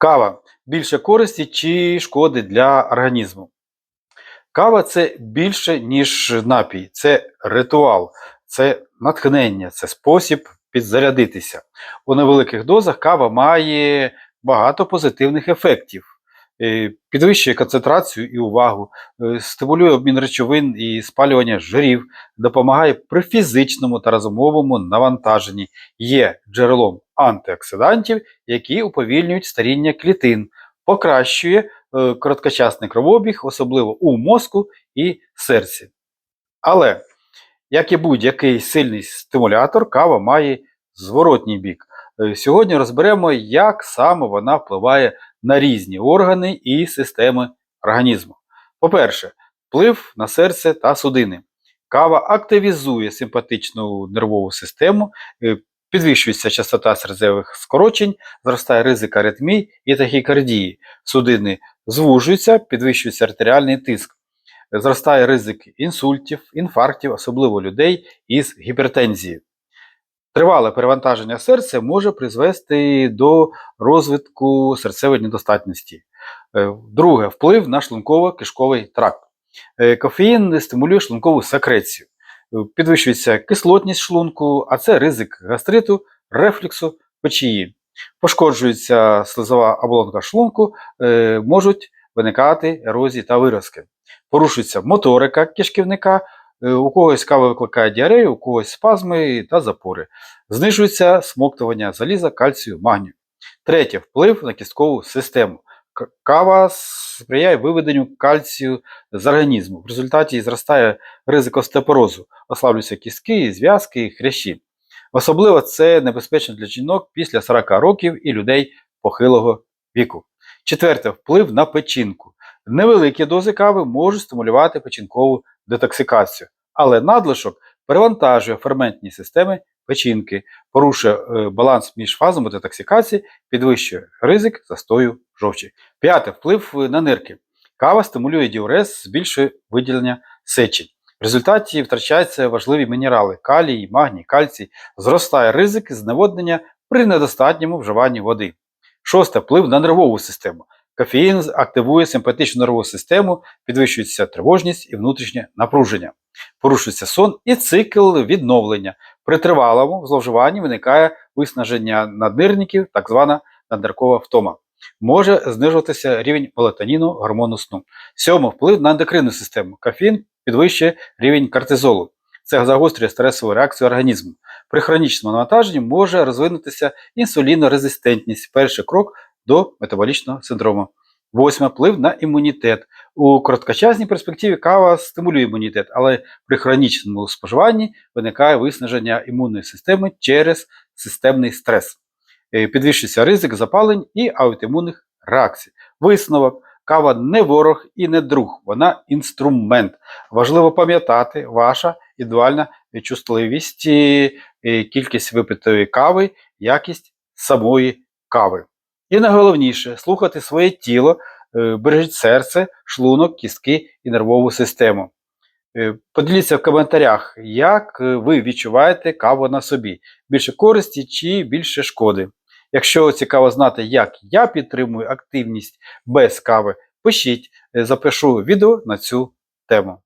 Кава більше користі чи шкоди для організму? Кава це більше, ніж напій, це ритуал, це натхнення, це спосіб підзарядитися. У невеликих дозах кава має багато позитивних ефектів. Е, Підвищує концентрацію і увагу, е, стимулює обмін речовин і спалювання жирів, допомагає при фізичному та розумовому навантаженні, є джерелом антиоксидантів, які уповільнюють старіння клітин, покращує е, короткочасний кровообіг, особливо у мозку і серці. Але, як і будь-який сильний стимулятор, кава має зворотній бік. Е, Сьогодні розберемо, як саме вона впливає на різні органи і системи організму. По-перше, вплив на серце та судини. Кава активізує симпатичну нервову систему, е, підвищується частота серцевих скорочень, зростає ризик аритмій і тахікардії. Судини звужуються, підвищується артеріальний тиск. Зростає ризик інсультів, інфарктів, особливо людей із гіпертензією. Тривале перевантаження серця може призвести до розвитку серцевої недостатності. Е, Друге, вплив на шлунково-кишковий тракт. Е, Кофеїн стимулює шлункову секрецію. Е, Підвищується кислотність шлунку, а це ризик гастриту, рефлюксу, печії. Пошкоджується слизова оболонка шлунку, можуть виникати ерозії та виразки. Порушується моторика кишківника, у когось кава викликає діарею, у когось спазми та запори. Знижується смоктування заліза, кальцію, магнію. Третє вплив на кісткову систему. Кава сприяє виведенню кальцію з організму. В результаті зростає ризик остеопорозу, ослаблюються кістки, зв'язки, хрящі. Особливо це небезпечно для жінок після 40 років і людей похилого віку. Четверте вплив на печінку. Невеликі дози кави можуть стимулювати печінкову детоксикацію, але надлишок перевантажує ферментні системи печінки, порушує е, баланс між фазами детоксикації, підвищує ризик застою жовчі. П'яте вплив на нирки. Кава стимулює діурез, збільшує виділення сечі. В результаті втрачаються важливі мінерали калій, магній, кальцій, зростає ризик зневоднення при недостатньому вживанні води. Шосте вплив на нервову систему. Кофеїн активує симпатичну нервову систему, підвищується тривожність і внутрішнє напруження. Порушується сон і цикл відновлення. При тривалому зловживанні виникає виснаження наднирників, так звана надниркова втома. Може знижуватися рівень мелатоніну, гормону сну. Сьоме вплив на ендокринну систему. Кофеїн підвищує рівень кортизолу. Це загострює стресову реакцію організму. При хронічному навантаженні може розвинутися інсулінорезистентність, перший крок до метаболічного синдрому. Восьме вплив на імунітет. У короткочасній перспективі кава стимулює імунітет, але при хронічному споживанні виникає виснаження імунної системи через системний стрес. Е, Підвищується ризик запалень і аутоімунних реакцій. Висновок. Кава не ворог і не друг, вона інструмент. Важливо пам'ятати, ваша індивідуальна чутливість, і кількість випитої кави, якість самої кави. І найголовніше слухати своє тіло, е, бережіть серце, шлунок, кістки і нервову систему. Е, Поділіться в коментарях, як е, ви відчуваєте каву на собі: більше користі чи більше шкоди. Якщо цікаво знати, як я підтримую активність без кави, пишіть, запишу відео на цю тему.